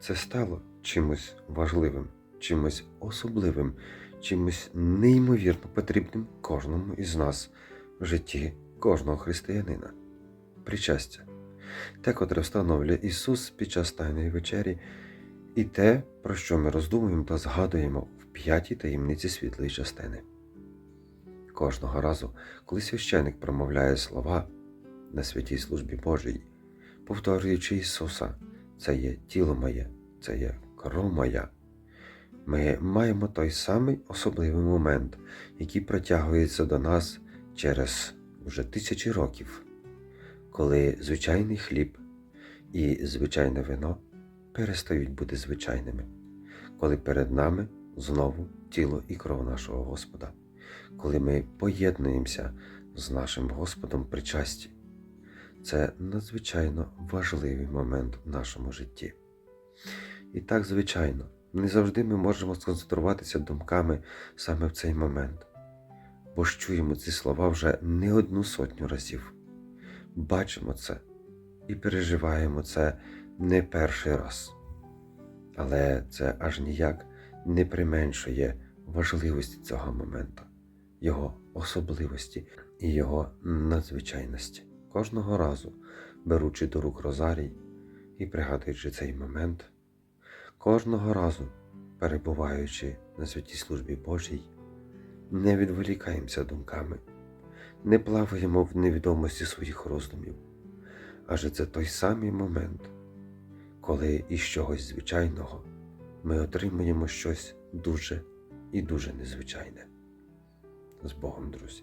це стало чимось важливим, чимось особливим, чимось неймовірно потрібним кожному із нас в житті кожного християнина. Причастя, те, котре встановлює Ісус під час Тайної вечері, і те, про що ми роздумуємо та згадуємо в п'ятій таємниці світлої частини. Кожного разу, коли священик промовляє слова на святій службі Божій, повторюючи Ісуса, це є тіло моє, це є кров моя. Ми маємо той самий особливий момент, який протягується до нас через вже тисячі років, коли звичайний хліб і звичайне вино перестають бути звичайними, коли перед нами знову тіло і кров нашого Господа, коли ми поєднуємося з нашим Господом причасті. Це надзвичайно важливий момент в нашому житті. І так, звичайно, не завжди ми можемо сконцентруватися думками саме в цей момент, бо ж чуємо ці слова вже не одну сотню разів. Бачимо це і переживаємо це не перший раз. Але це аж ніяк не применшує важливості цього моменту, його особливості і його надзвичайності. Кожного разу, беручи до рук Розарій і пригадуючи цей момент, кожного разу, перебуваючи на святій службі Божій, не відволікаємося думками, не плаваємо в невідомості своїх роздумів, адже це той самий момент, коли із чогось звичайного ми отримуємо щось дуже і дуже незвичайне. З Богом, друзі!